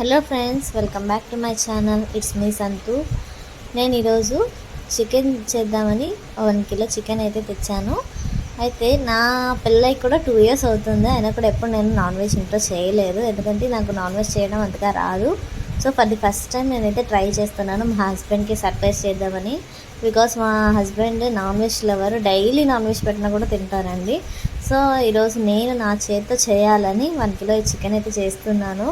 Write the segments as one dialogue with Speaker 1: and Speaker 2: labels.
Speaker 1: Hello friends welcome back to my channel. It's me Santu. నేను ఈరోజు chicken చేద్దామని one kilo chicken అయితే తెచ్చాను. అయితే నా పిల్లకి కూడా టూ ఇయర్స్ అవుతుంది. అయినా కూడా ఎప్పుడు నేను నాన్ వెజ్ ఇంట్లో చేయలేదు. ఎందుకంటే నాకు నాన్ వెజ్ చేయడం అంతగా రాదు. So for the first time నేనైతే ట్రై చేస్తున్నాను. మా హస్బెండ్కి సర్ప్రైజ్ చేద్దామని. బికాస్ మా husband non veg lover daily non veg పెట్టినా కూడా తింటారండి. సో ఈరోజు నేను నా చేతితో చేయాలని వన్ కిలో చికెన్ అయితే చేస్తున్నాను.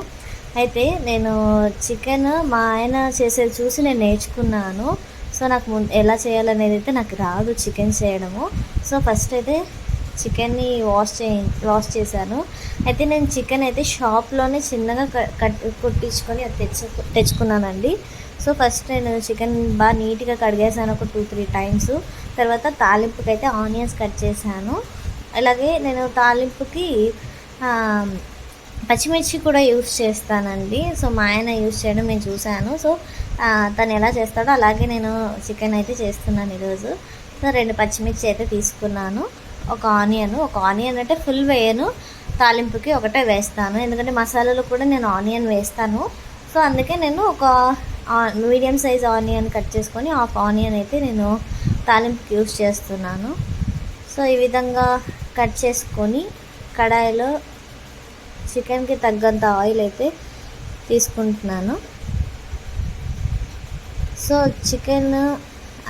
Speaker 1: అయితే నేను చికెన్ మా ఆయన చేసేది చూసి నేను నేర్చుకున్నాను. సో నాకు ముందు ఎలా చేయాలనేది అయితే నాకు రాదు చికెన్ చేయడము. సో ఫస్ట్ అయితే చికెన్ని వాష్ చే వాష్ చేశాను. అయితే నేను చికెన్ అయితే షాప్లోనే చిన్నగా క- కట్ కొట్టించుకొని అది తెచ్చు తెచ్చుకున్నానండి. సో ఫస్ట్ నేను చికెన్ బాగా నీట్గా కడిగేసాను ఒక టూ త్రీ టైమ్స్ తర్వాత తాలింపుకి అయితే ఆనియన్స్ కట్ చేశాను. అలాగే నేను తాలింపుకి పచ్చిమిర్చి కూడా యూస్ చేస్తానండి. సో మా ఆయన యూస్ చేయడం నేను చూశాను. సో తను ఎలా చేస్తాడో అలాగే నేను చికెన్ అయితే చేస్తున్నాను ఈరోజు. సో రెండు పచ్చిమిర్చి అయితే తీసుకున్నాను. ఒక ఆనియన్. ఒక ఆనియన్ అంటే ఫుల్ వేయను. తాలింపుకి ఒకటే వేస్తాను. ఎందుకంటే మసాలాలు కూడా నేను ఆనియన్ వేస్తాను. సో అందుకే నేను ఒక మీడియం సైజ్ ఆనియన్ కట్ చేసుకొని హాఫ్ ఆనియన్ అయితే నేను తాలింపుకి యూస్ చేస్తున్నాను. సో ఈ విధంగా కట్ చేసుకొని కడాయిలో చికెన్కి తగ్గంత ఆయిల్ అయితే తీసుకుంటున్నాను. సో చికెన్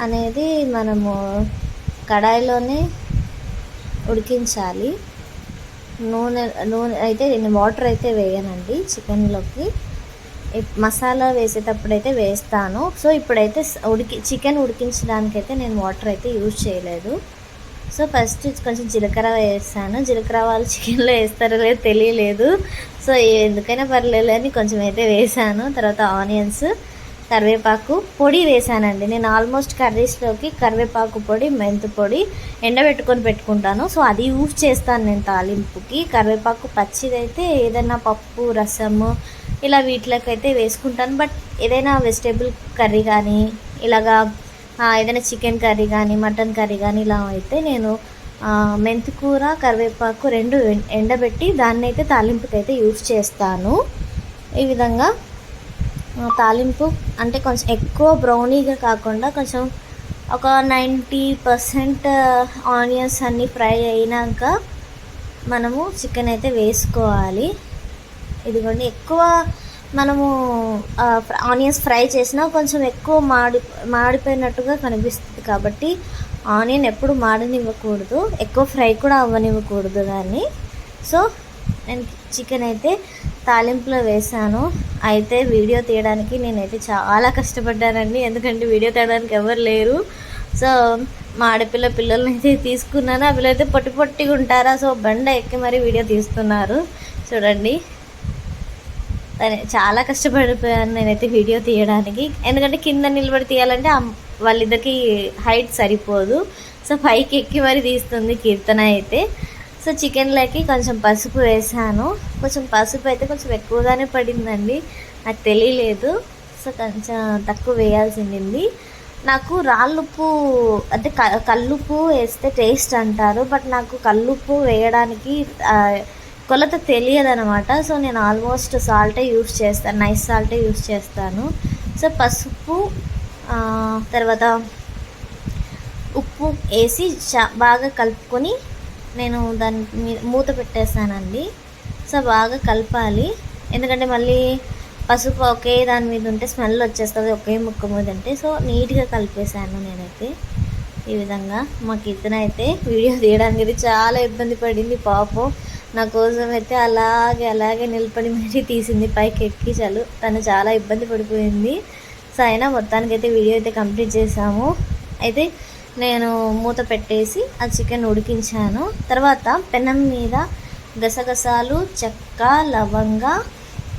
Speaker 1: అనేది మనము కడాయిలోనే ఉడికించాలి. నూనె నూనె అయితే నేను వాటర్ అయితే వేయనండి చికెన్లోకి. మసాలా వేసేటప్పుడు అయితే వేస్తాను. సో ఇప్పుడైతే ఉడికి చికెన్ ఉడికించడానికైతే నేను వాటర్ అయితే యూజ్ చేయలేదు. సో ఫస్ట్ కొంచెం జీలకర్ర వేస్తాను జీలకర్ర వాళ్ళు చికెన్లో వేస్తారో లేదో తెలియలేదు. సో ఎందుకైనా పర్లేదు అని కొంచెం అయితే వేసాను. తర్వాత ఆనియన్స్ కరివేపాకు పొడి వేసానండి. నేను ఆల్మోస్ట్ కర్రీస్లోకి కరివేపాకు పొడి మెంతు పొడి ఎండబెట్టుకొని పెట్టుకుంటాను. సో అది యూజ్ చేస్తాను నేను తాలింపుకి. కరివేపాకు పచ్చిదైతే ఏదైనా పప్పు రసము ఇలా వీటిలోకి అయితే వేసుకుంటాను. బట్ ఏదైనా వెజిటేబుల్ కర్రీ కానీ ఇలాగా ఏదైనా చికెన్ కర్రీ కానీ మటన్ కర్రీ కానీ ఇలా అయితే నేను మెంతికూర కరివేపాకు రెండు ఎండబెట్టి దాన్ని అయితే తాలింపుకి అయితే యూజ్ చేస్తాను. ఈ విధంగా తాలింపు అంటే కొంచెం ఎక్కువ బ్రౌనీగా కాకుండా కొంచెం ఒక నైంటీ పర్సెంట్ ఆనియన్స్ అన్నీ ఫ్రై అయినాక మనము చికెన్ అయితే వేసుకోవాలి. ఇదిగోండి ఎక్కువ మనము ఆనియన్స్ ఫ్రై చేసినా కొంచెం ఎక్కువ మాడి మాడిపోయినట్టుగా కనిపిస్తుంది కాబట్టి ఆనియన్ ఎప్పుడు మాడనివ్వకూడదు. ఎక్కువ ఫ్రై కూడా అవ్వనివ్వకూడదు దాన్ని సో నేను చికెన్ అయితే తాలింపులో వేసాను. అయితే వీడియో తీయడానికి నేనైతే చాలా కష్టపడ్డానండి. ఎందుకంటే వీడియో తీయడానికి ఎవరు లేరు. సో మా ఆడపిల్ల పిల్లల్ని అయితే తీసుకున్నాను. ఆ పిల్లలు అయితే పొట్టి పొట్టిగా ఉంటారా? సో బండ ఎక్కి మరీ వీడియో తీస్తున్నారు. చూడండి. చాలా కష్టపడిపోయాను నేనైతే వీడియో తీయడానికి. ఎందుకంటే కింద నిలబడి తీయాలంటే ఆ వాళ్ళిద్దరికి హైట్ సరిపోదు. సో పైకి ఎక్కి మరి తీస్తుంది కీర్తన అయితే. సో చికెన్లోకి కొంచెం పసుపు వేసాను. కొంచెం పసుపు అయితే కొంచెం ఎక్కువగానే పడిందండి. నాకు తెలియలేదు. సో కొంచెం తక్కువ వేయాల్సింది. నాకు రాళ్ళుప్పు అంటే క కల్లుప్పు వేస్తే టేస్ట్ అంటారు. బట్ నాకు కల్లుప్పు వేయడానికి కొలత తెలియదు అనమాట సో నేను ఆల్మోస్ట్ సాల్టే యూస్ చేస్తాను నైస్ సాల్టే యూస్ చేస్తాను. సో పసుపు తర్వాత ఉప్పు వేసి బాగా కలుపుకొని నేను దాని మీద మూత పెట్టేస్తానండి. సో బాగా కలపాలి. ఎందుకంటే మళ్ళీ పసుపు ఒకే దాని మీద ఉంటే స్మెల్ వచ్చేస్తుంది ఒకే ముక్క మీద ఉంటే. సో నీట్గా కలిపేసాను నేనైతే. ఈ విధంగా మా కీర్తన అయితే వీడియో తీయడానికి చాలా ఇబ్బంది పడింది పాపం. నా కోసం అయితే అలాగే అలాగే నిలబడి మరీ తీసింది. పైకి ఎక్కి చాలు. తను చాలా ఇబ్బంది పడిపోయింది. సో అయినా మొత్తానికి అయితే వీడియో అయితే కంప్లీట్ చేసాము అయితే నేను మూత పెట్టేసి ఆ చికెన్ ఉడికించాను. తర్వాత పెనం మీద గసగసాలు చెక్క లవంగ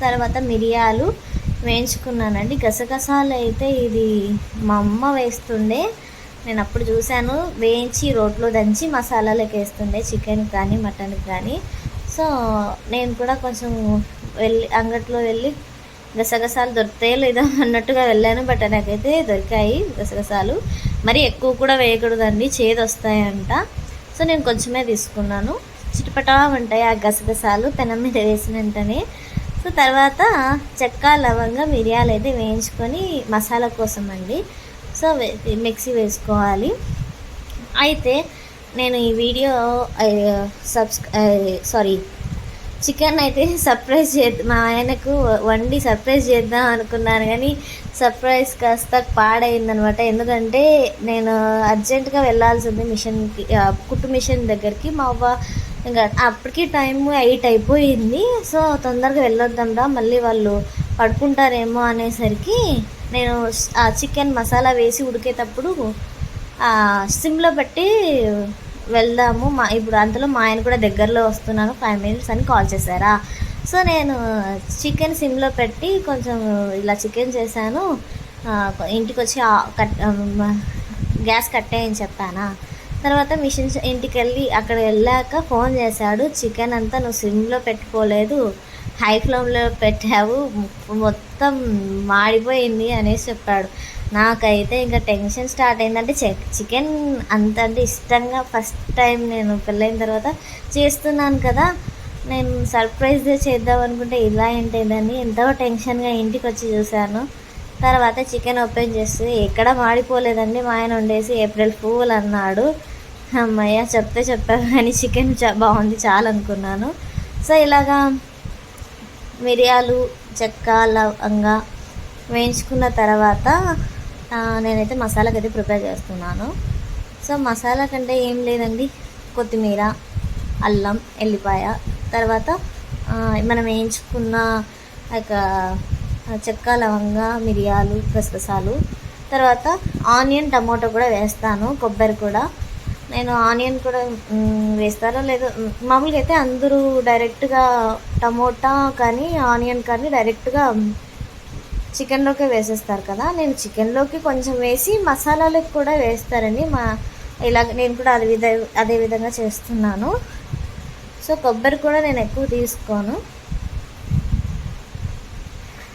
Speaker 1: తర్వాత మిరియాలు వేయించుకున్నానండి. గసగసాలు అయితే ఇది మా అమ్మ వేస్తుండే. నేను అప్పుడు చూశాను. వేయించి రోట్లో దంచి మసాలాలకు వేస్తుండే. చికెన్ కానీ మటన్ కానీ. సో నేను కూడా కొంచెం వెళ్ళి అంగట్లో వెళ్ళి గసగసాలు దొరుకుతాయో లేదో అన్నట్టుగా వెళ్ళాను బట్ నాకైతే దొరికాయి గసగసాలు. మరి ఎక్కువ కూడా వేయకూడదండి చేదు వస్తాయంట సో నేను కొంచెమే తీసుకున్నాను. చిటపటా ఉంటాయి ఆ గసగసాలు పెనం మీద వేసిన వెంటనే. సో తర్వాత చెక్క లవంగం మిరియాలు అయితే వేయించుకొని మసాలా కోసం అండి సో మిక్సీ వేసుకోవాలి. అయితే నేను ఈ వీడియో సబ్స్క్రై సారీ చికెన్ అయితే సర్ప్రైజ్ చేద్దాం మా ఆయనకు వండి సర్ప్రైజ్ చేద్దాం అనుకున్నాను కానీ సర్ప్రైజ్ కాస్త పాడైందనమాట. ఎందుకంటే నేను అర్జెంటుగా వెళ్ళాల్సి ఉంది మిషన్కి కుట్టు మిషన్ దగ్గరికి. మా అవ్వ ఇంకా అప్పటికి టైం ఎయిట్ అయిపోయింది. సో తొందరగా వెళ్ళొద్దాంరా మళ్ళీ వాళ్ళు పడుకుంటారేమో అనేసరికి నేను ఆ చికెన్ మసాలా వేసి ఉడికేటప్పుడు సిమ్లో పెట్టి వెళ్దాము. మా ఇప్పుడు అంతలో మా ఆయన కూడా దగ్గరలో వస్తున్నాను ఫైవ్ మినిట్స్ అని కాల్ చేశారా? సో నేను చికెన్ సిమ్లో పెట్టి కొంచెం ఇలా చికెన్ చేశాను. ఇంటికి వచ్చి కట్ గ్యాస్ కట్టేయని చెప్పానా? తర్వాత మిషన్ ఇంటికి వెళ్ళి అక్కడ వెళ్ళాక ఫోన్ చేశాడు చికెన్ అంతా నువ్వు సిమ్లో పెట్టుకోలేదు హై ఫ్లేమ్లో పెట్టావు మొత్తం మాడిపోయింది అనేసి చెప్పాడు. నాకైతే ఇంకా టెన్షన్ స్టార్ట్ అయిందంటే చెక్ చికెన్ అంత అంటే ఇష్టంగా ఫస్ట్ టైం నేను పెళ్ళైన తర్వాత చేస్తున్నాను కదా. నేను సర్ప్రైజ్ చేద్దాం అనుకుంటే ఇలా ఏంటేదని ఎంతో టెన్షన్గా ఇంటికి వచ్చి చూశాను. తర్వాత చికెన్ ఓపెన్ చేస్తే ఎక్కడ మాడిపోలేదండి. మా ఆయన వండేసి ఏప్రిల్ ఫూల్ అన్నాడు. అమ్మయ్య చెప్తే చెప్పాను కానీ చికెన్ చా బాగుంది చాలా అనుకున్నాను. సో ఇలాగా మిరియాలు చెక్క లవంగా వేయించుకున్న తర్వాత నేనైతే మసాలాకి అయితే ప్రిపేర్ చేస్తున్నాను. సో మసాలా కంటే ఏం లేదండి. కొత్తిమీర అల్లం ఎల్లిపాయ తర్వాత మనం వేయించుకున్న ఒక చెక్క లవంగా మిరియాలు గసగసాలు తర్వాత ఆనియన్ టమాటో కూడా వేస్తాను కొబ్బరి కూడా. నేను ఆనియన్ కూడా వేస్తారో లేదో మామూలుగా అయితే అందరూ డైరెక్ట్గా టమోటా కానీ ఆనియన్ కానీ డైరెక్ట్గా చికెన్లోకి వేసేస్తారు కదా నేను చికెన్లోకి కొంచెం వేసి మసాలాలకు కూడా వేస్తారండి మా ఇలాగ నేను కూడా అదే విధ అదే విధంగా చేస్తున్నాను. సో కొబ్బరి కూడా నేను ఎక్కువ తీసుకోను.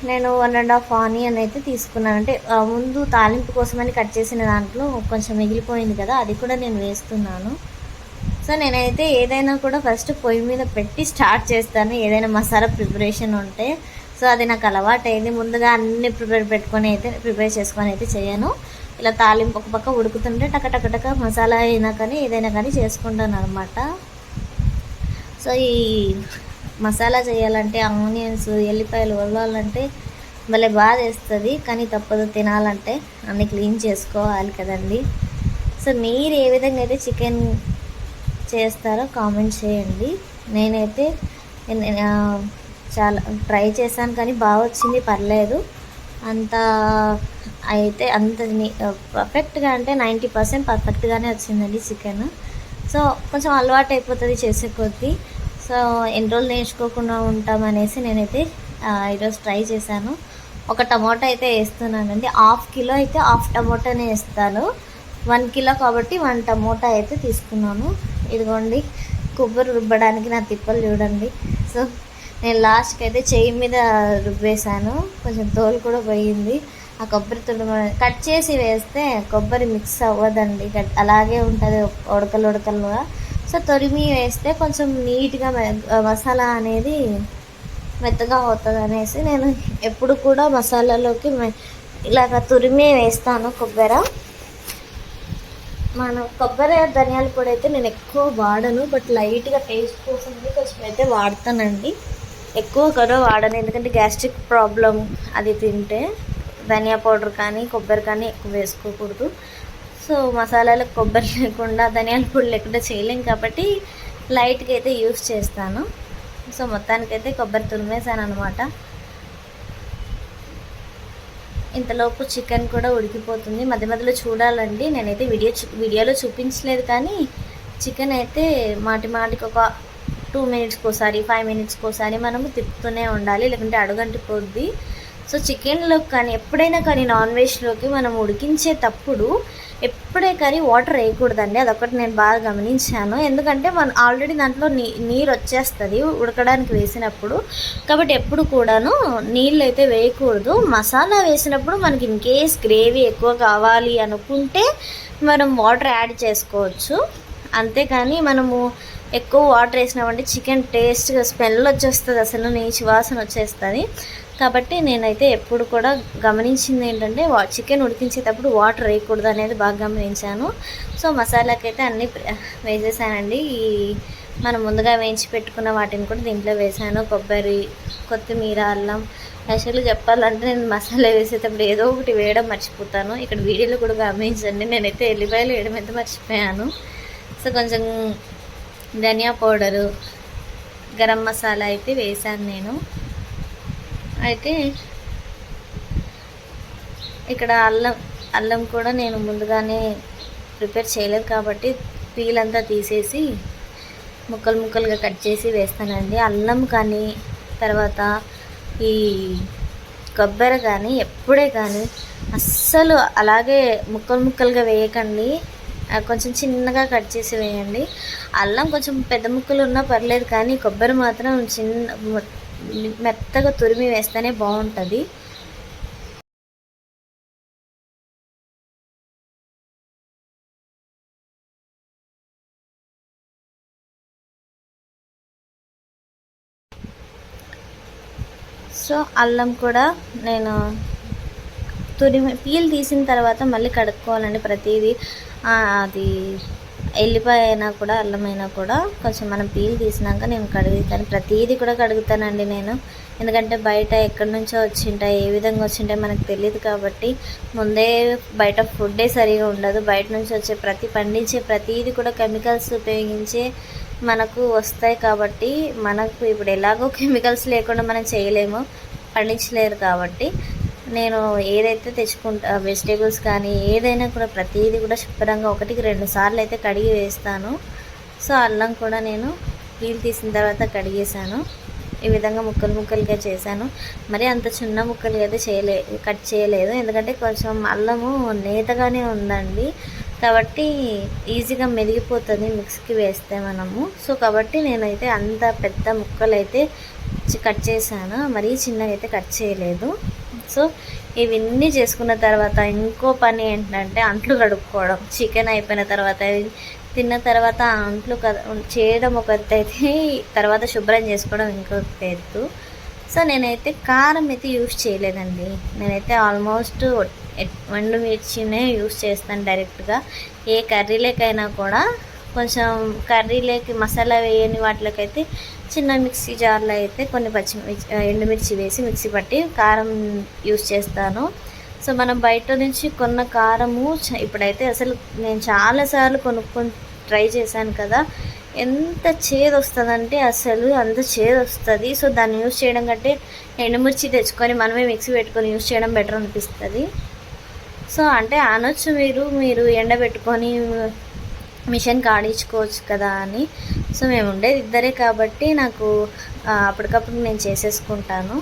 Speaker 1: నేను వన్ అండ్ హాఫ్ ఆనియన్ అయితే తీసుకున్నాను. అంటే ముందు తాలింపు కోసమని కట్ చేసిన దాంట్లో కొంచెం మిగిలిపోయింది కదా అది కూడా నేను వేస్తున్నాను. సో నేనైతే ఏదైనా కూడా ఫస్ట్ పొయ్యి మీద పెట్టి స్టార్ట్ చేస్తాను. ఏదైనా మసాలా ప్రిపరేషన్ ఉంటే సో అది నాకు అలవాటైంది. ముందుగా అన్ని ప్రిపేర్ పెట్టుకొని అయితే ప్రిపేర్ చేసుకొని అయితే చేయను. ఇలా తాలింపు ఒక పక్క ఉడుకుతుంటే టక టకటక మసాలా అయినా కానీ ఏదైనా కానీ చేసుకుంటాను అనమాట సో ఈ మసాలా చేయాలంటే ఆనియన్స్ ఎల్లిపాయలు వదలాలంటే భలే బాగా వేస్తుంది కానీ తప్పదు తినాలంటే అన్ని క్లీన్ చేసుకోవాలి కదండి. సో మీరు ఏ విధంగా అయితే చికెన్ చేస్తారో కామెంట్ చేయండి. నేనైతే చాలా ట్రై చేశాను కానీ బాగా వచ్చింది పర్లేదు. అంత అయితే అంత పర్ఫెక్ట్గా అంటే నైంటీ పర్సెంట్ పర్ఫెక్ట్గానే వచ్చిందండి చికెన్. సో కొంచెం అలవాటు అయిపోతుంది చేసే కొద్దీ. సో ఎన్ని రోజులు నేర్చుకోకుండా ఉంటామనేసి నేనైతే ఈరోజు ట్రై చేశాను. ఒక టమాటా అయితే వేస్తున్నానండి. హాఫ్ కిలో అయితే హాఫ్ టమాటానే వేస్తాను. వన్ కిలో కాబట్టి వన్ టమోటా అయితే తీసుకున్నాను. ఇదిగోండి కొబ్బరి రుబ్బడానికి నా తిప్పలు చూడండి. సో నేను లాస్ట్కి అయితే చెయ్యి మీద రుబ్బేశాను. కొంచెం తోలు కూడా పోయింది. ఆ కొబ్బరి తుడుమ కట్ చేసి వేస్తే కొబ్బరి మిక్స్ అవ్వదండి. అలాగే ఉంటుంది ఉడకలు ఉడకలుగా సో తొరిమి వేస్తే కొంచెం నీట్గా మె- మసాలా అనేది మెత్తగా అవుతుంది అనేసి నేను ఎప్పుడు కూడా మసాలాలోకి ఇలాగ తురిమి వేస్తాను కొబ్బరి. మన కొబ్బరి ధనియాల పొడి అయితే నేను ఎక్కువ వాడను. బట్ లైట్గా టేస్ట్ కోసం కొంచెం అయితే వాడతానండి. ఎక్కువ కూడా వాడను. ఎందుకంటే గ్యాస్ట్రిక్ ప్రాబ్లం అది తింటే ధనియా పౌడర్ కానీ కొబ్బరి కానీ ఎక్కువ వేసుకోకూడదు. సో మసాలాలకు కొబ్బరి లేకుండా ధనియాల పొడి లేకుండా చేయలేం కాబట్టి లైట్గా అయితే యూస్ చేస్తాను. సో మొత్తానికైతే కొబ్బరి తురిమేసాను అనమాట ఇంతలోపు చికెన్ కూడా ఉడికిపోతుంది. మధ్య మధ్యలో చూడాలండి. నేనైతే వీడియో చూ వీడియోలో చూపించలేదు కానీ చికెన్ అయితే మాటి మాటికి ఒక టూ మినిట్స్కి ఒకసారి ఫైవ్ మినిట్స్కి ఒకసారి మనము తిప్పుతూనే ఉండాలి లేకుంటే అడుగంటిపోద్ది. సో చికెన్లో కానీ ఎప్పుడైనా కానీ నాన్ వెజ్లోకి మనం ఉడికించేటప్పుడు ఎప్పుడే కానీ వాటర్ వేయకూడదండి. అదొకటి నేను బాగా గమనించాను. ఎందుకంటే మన ఆల్రెడీ దాంట్లో నీ నీరు వచ్చేస్తుంది ఉడకడానికి వేసినప్పుడు. కాబట్టి ఎప్పుడు కూడాను నీళ్ళు అయితే వేయకూడదు. మసాలా వేసినప్పుడు మనకి ఇన్ కేస్ గ్రేవీ ఎక్కువ కావాలి అనుకుంటే మనం వాటర్ యాడ్ చేసుకోవచ్చు. అంతేకాని మనము ఎక్కువ వాటర్ వేసినామంటే చికెన్ టేస్ట్గా స్మెల్ వచ్చేస్తుంది అసలు నీచి వాసన వచ్చేస్తుంది. కాబట్టి నేనైతే ఎప్పుడు కూడా గమనించింది ఏంటంటే వా చికెన్ ఉడికించేటప్పుడు వాటర్ వేయకూడదు అనేది బాగా గమనించాను. సో మసాలాకైతే అన్నీ వేసేసానండి. ఈ మనం ముందుగా వేయించి పెట్టుకున్న వాటిని కూడా దీంట్లో వేసాను. కొబ్బరి కొత్తిమీర అల్లం. యాక్చువల్లీ చెప్పాలంటే నేను మసాలా వేసేటప్పుడు ఏదో ఒకటి వేయడం మర్చిపోతాను. ఇక్కడ వీడియోలో కూడా గమనించండి. నేనైతే ఎల్లిపాయలు వేయడం అయితే మర్చిపోయాను. సో కొంచెం ధనియా పౌడరు గరం మసాలా అయితే వేసాను నేను. అయితే ఇక్కడ అల్లం అల్లం కూడా నేను ముందుగానే ప్రిపేర్ చేయలేదు కాబట్టి పీల్ అంతా తీసేసి ముక్కలు ముక్కలుగా కట్ చేసి వేస్తానండి. అల్లం కానీ తర్వాత ఈ కొబ్బరి కానీ ఎప్పుడే కానీ అస్సలు అలాగే ముక్కలు ముక్కలుగా వేయకండి. కొంచెం చిన్నగా కట్ చేసి వేయండి. అల్లం కొంచెం పెద్ద ముక్కలు ఉన్నా పర్లేదు కానీ కొబ్బరి మాత్రం చిన్న మెత్తగా తురిమి వేస్తేనే బాగుంటుంది. సో అల్లం కూడా నేను తురి పీల్ తీసిన తర్వాత మళ్ళీ కడుక్కోవాలండి ప్రతిదీ. అది ఎల్లిపాయ అయినా కూడా అల్లం అయినా కూడా కొంచెం మనం పీల్ తీసినాక నేను కడుగుతాను. ప్రతిదీ కూడా కడుగుతానండి నేను. ఎందుకంటే బయట ఎక్కడి నుంచో వచ్చింటాయి ఏ విధంగా వచ్చింటాయి మనకు తెలియదు కాబట్టి ముందే బయట ఫుడ్డే సరిగా ఉండదు. బయట నుంచి వచ్చే ప్రతి పండించే ప్రతిదీ కూడా కెమికల్స్ ఉపయోగించే మనకు వస్తాయి కాబట్టి మనకు ఇప్పుడు ఎలాగో కెమికల్స్ లేకుండా మనం చేయలేము. పండించలేరు కాబట్టి నేను ఏదైతే తెచ్చుకుంటా వెజిటేబుల్స్ కానీ ఏదైనా కూడా ప్రతిదీ కూడా శుభ్రంగా ఒకటికి రెండు సార్లు అయితే కడిగి వేస్తాను. సో అల్లం కూడా నేను పీల్ తీసిన తర్వాత కడిగేసాను ఈ విధంగా ముక్కలు ముక్కలుగా చేశాను. మరి అంత చిన్న ముక్కలు అయితే చేయలే కట్ చేయలేదు. ఎందుకంటే కొంచెం అల్లము నేతగానే ఉందండి. కాబట్టి ఈజీగా మెదిగిపోతుంది మిక్స్కి వేస్తే మనము. సో కాబట్టి నేనైతే అంత పెద్ద ముక్కలు అయితే కట్ చేశాను. మరీ చిన్నగా అయితే కట్ చేయలేదు. సో ఇవన్నీ చేసుకున్న తర్వాత ఇంకో పని ఏంటంటే అంట్లు కడుక్కోవడం. చికెన్ అయిపోయిన తర్వాత తిన్న తర్వాత అంట్లు చేయడం ఒక అయితే తర్వాత శుభ్రం చేసుకోవడం ఇంకొక ఎత్తు సో నేనైతే కారం అయితే యూస్ చేయలేదండి. నేనైతే ఆల్మోస్ట్ ఎండు మిర్చినే యూస్ చేస్తాను డైరెక్ట్గా. ఏ కర్రీలకైనా కూడా కొంచెం కర్రీలోకి మసాలా వేయని వాటిలోకైతే చిన్న మిక్సీ జార్లో అయితే కొన్ని పచ్చిమిర్చి ఎండుమిర్చి వేసి మిక్సీ పట్టి కారం యూస్ చేస్తాను. సో మనం బయట నుంచి కొన్న కారము ఇప్పుడైతే అసలు నేను చాలాసార్లు కొనుక్కొని ట్రై చేశాను కదా. ఎంత చేదు వస్తుందంటే అసలు అంత చేదు వస్తుంది సో దాన్ని యూస్ చేయడం కంటే ఎండుమిర్చి తెచ్చుకొని మనమే మిక్సీ పెట్టుకొని యూస్ చేయడం బెటర్ అనిపిస్తుంది. సో అంటే అనొచ్చు మీరు మీరు ఎండబెట్టుకొని మిషన్ కాడించుకోవచ్చు కదా అని. సో మేము ఉండేది ఇద్దరే కాబట్టి నాకు అప్పటికప్పుడు నేను చేసేసుకుంటాను.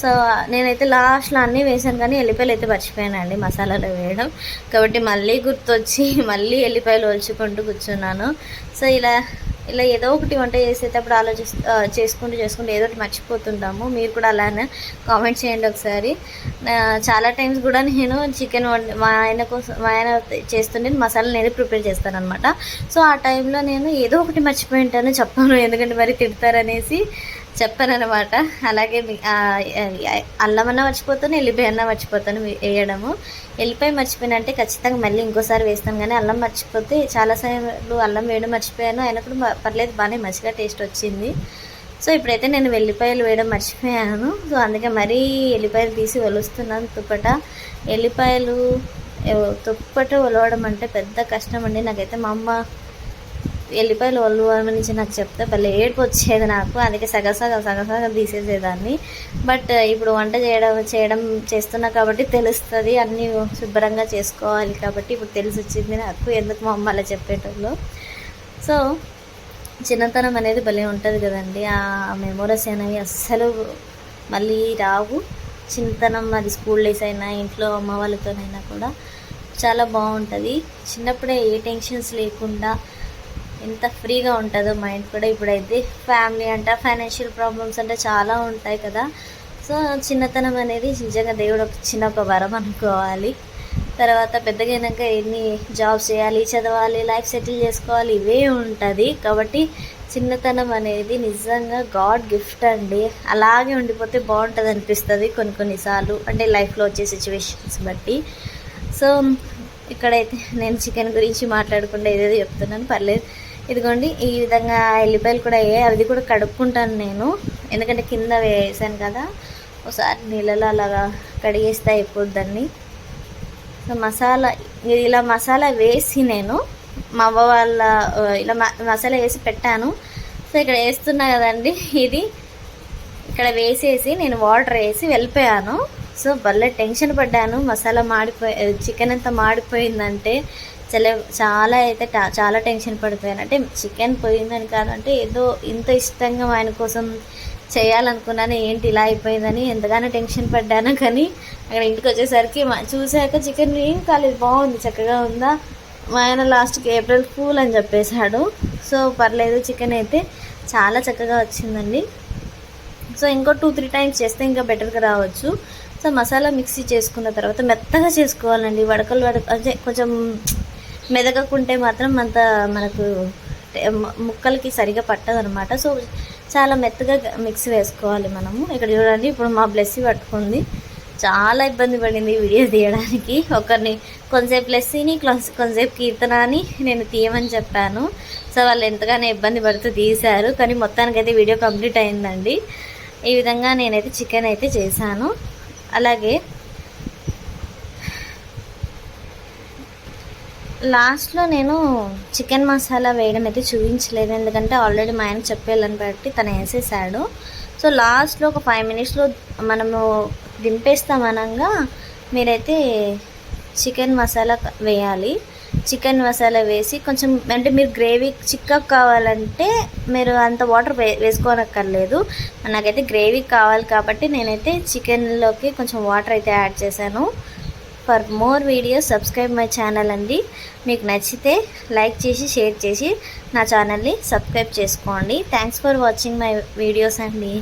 Speaker 1: సో నేనైతే లాస్ట్లో అన్నీ వేసాను కానీ ఎల్లిపాయలు అయితే మర్చిపోయానండి మసాలాలో వేయడం. కాబట్టి మళ్ళీ గుర్తొచ్చి మళ్ళీ ఎల్లిపాయలు ఒలుచుకుంటూ కూర్చున్నాను. సో ఇలా ఇలా ఏదో ఒకటి వంట చేసేటప్పుడు ఆలోచిస్తూ చేసుకుంటూ చేసుకుంటూ ఏదో ఒకటి మర్చిపోతుంటాము. మీరు కూడా అలానే కామెంట్ చేయండి ఒకసారి. చాలా టైమ్స్ కూడా నేను చికెన్ వండి మా ఆయన కోసం మా ఆయన చేస్తుంటే మసాలా నేనే ప్రిపేర్ చేస్తాను అనమాట సో ఆ టైంలో నేను ఏదో ఒకటి మర్చిపోయి ఉంటాను చెప్పాను ఎందుకంటే మరి తిడతారనేసి. చెప్పానమాట అలాగే అల్లం అన్న మర్చిపోతాను ఎల్లిపాయ అన్న మర్చిపోతాను వేయడము. ఎల్లిపాయ మర్చిపోయినంటే ఖచ్చితంగా మళ్ళీ ఇంకోసారి వేస్తాం కానీ అల్లం మర్చిపోతే చాలాసార్లు అల్లం వేయడం మర్చిపోయాను. అయినా కూడా పర్లేదు బాగానే మంచిగా టేస్ట్ వచ్చింది. సో ఇప్పుడైతే నేను వెల్లిపాయలు వేయడం మర్చిపోయాను. సో అందుకే మరీ ఎల్లిపాయలు తీసి ఒలుస్తున్నాను తుప్పట. ఎల్లిపాయలు తుప్పట ఒలవడం అంటే పెద్ద కష్టం అండి. నాకైతే మా అమ్మ ఎల్లిపాయలు ఒలవమని నాకు చెప్తే భలే ఏడుపు వచ్చేది నాకు. అందుకే సగ సగ తీసేసేదాన్ని. బట్ ఇప్పుడు వంట చేయడం చేయడం చేస్తున్నా కాబట్టి తెలుస్తుంది. అన్నీ శుభ్రంగా చేసుకోవాలి కాబట్టి ఇప్పుడు తెలిసి వచ్చింది నాకు. ఎందుకు మా అమ్మ అలా చెప్పేటోళ్ళు? సో చిన్నతనం అనేది భలే ఉంటుంది కదండి. ఆ మెమోరీస్ అనేవి అస్సలు మళ్ళీ రావు. చిన్నతనం అది స్కూల్ డేస్ అయినా ఇంట్లో అమ్మ వాళ్ళతోనైనా కూడా చాలా బాగుంటుంది. చిన్నప్పుడే ఏ టెన్షన్స్ లేకుండా ఎంత ఫ్రీగా ఉంటుందో మైండ్ కూడా ఇప్పుడైతే ఫ్యామిలీ అంట ఫైనాన్షియల్ ప్రాబ్లమ్స్ అంటే చాలా ఉంటాయి కదా. సో చిన్నతనం అనేది నిజంగా దేవుడు ఒక చిన్న ఒక వరం అనుకోవాలి. తర్వాత పెద్దగైనాక ఎన్ని జాబ్స్ చేయాలి చదవాలి లైఫ్ సెటిల్ చేసుకోవాలి ఇవే ఉంటుంది. కాబట్టి చిన్నతనం అనేది నిజంగా గాడ్ గిఫ్ట్ అండి. అలాగే ఉండిపోతే బాగుంటుంది అనిపిస్తుంది కొన్ని కొన్నిసార్లు అంటే లైఫ్లో వచ్చే సిచ్యువేషన్స్ బట్టి. సో ఇక్కడైతే నేను చికెన్ గురించి మాట్లాడకుండా ఏదేదో చెప్తున్నాను. పర్లేదు. ఇదిగోండి ఈ విధంగా ఎల్లిపాయలు కూడా అయ్యాయి. అది కూడా కడుక్కుంటాను నేను. ఎందుకంటే కింద వేసాను కదా ఒకసారి నీళ్ళలో అలాగా కడిగేస్తే అయిపోద్దండి. సో మసాలా ఇలా మసాలా వేసి నేను మా అవ్వ వాళ్ళ ఇలా మసాలా వేసి పెట్టాను. సో ఇక్కడ వేస్తున్నా కదండి ఇది. ఇక్కడ వేసేసి నేను వాటర్ వేసి వెళ్ళిపోయాను. సో భలే టెన్షన్ పడ్డాను. మసాలా మాడిపోయి చికెన్ అంతా మాడిపోయిందంటే చాలా చాలా అయితే టా- చాలా టెన్షన్ పడిపోయాను. అంటే చికెన్ పోయిందని కాదంటే ఏదో ఇంత ఇష్టంగా ఆయన కోసం చేయాలనుకున్నాను ఏంటి ఇలా అయిపోయిందని ఎంతగానో టెన్షన్ పడ్డాను. కానీ అక్కడ ఇంటికి వచ్చేసరికి చూశాక చికెన్ ఏం కాలేదు బాగుంది చక్కగా ఉందా? మా ఆయన లాస్ట్కి ఏప్రిల్ ఫూల్ అని చెప్పేశాడు. సో పర్లేదు చికెన్ అయితే చాలా చక్కగా వచ్చిందండి. సో ఇంకో టూ త్రీ టైమ్స్ చేస్తే ఇంకా బెటర్గా రావచ్చు. సో మసాలా మిక్సీ చేసుకున్న తర్వాత మెత్తగా చేసుకోవాలండి. వడకలు వడక అంటే కొంచెం మెదగకుంటే మాత్రం అంత మనకు ముక్కలకి సరిగా పట్టదు అనమాట సో చాలా మెత్తగా మిక్సీ వేసుకోవాలి మనము. ఇక్కడ చూడండి ఇప్పుడు మా బ్లెస్సీ పట్టుకుంది. చాలా ఇబ్బంది పడింది వీడియో తీయడానికి. ఒకరిని కొంతసేపు లెస్సీని క్లాస్ కొంతసేపు కీర్తన అని నేను తీయమని చెప్పాను. సో వాళ్ళు ఎంతగానో ఇబ్బంది పడుతూ తీశారు. కానీ మొత్తానికైతే వీడియో కంప్లీట్ అయిందండి. ఈ విధంగా నేనైతే చికెన్ అయితే చేశాను. అలాగే లాస్ట్లో నేను చికెన్ మసాలా వేయడం అయితే చూపించలేదు. ఎందుకంటే ఆల్రెడీ మా ఆయన చెప్పేళ్ళని బట్టి తను వేసేసాడు. సో లాస్ట్లో ఒక ఫైవ్ మినిట్స్లో మనము దింపేస్తామనగా మీరైతే చికెన్ మసాలా వేయాలి. చికెన్ మసాలా వేసి కొంచెం అంటే మీరు గ్రేవీ చిక్కగా కావాలంటే మీరు అంత వాటర్ వే వేసుకోనక్కర్లేదు. నాకైతే గ్రేవీ కావాలి కాబట్టి నేనైతే చికెన్లోకి కొంచెం వాటర్ అయితే యాడ్ చేశాను. For more videos subscribe my channel అండి. మీకు నచ్చితే లైక్ చేసి షేర్ చేసి నా ఛానల్ని సబ్స్క్రైబ్ చేసుకోండి. Thanks for watching my videos అండి.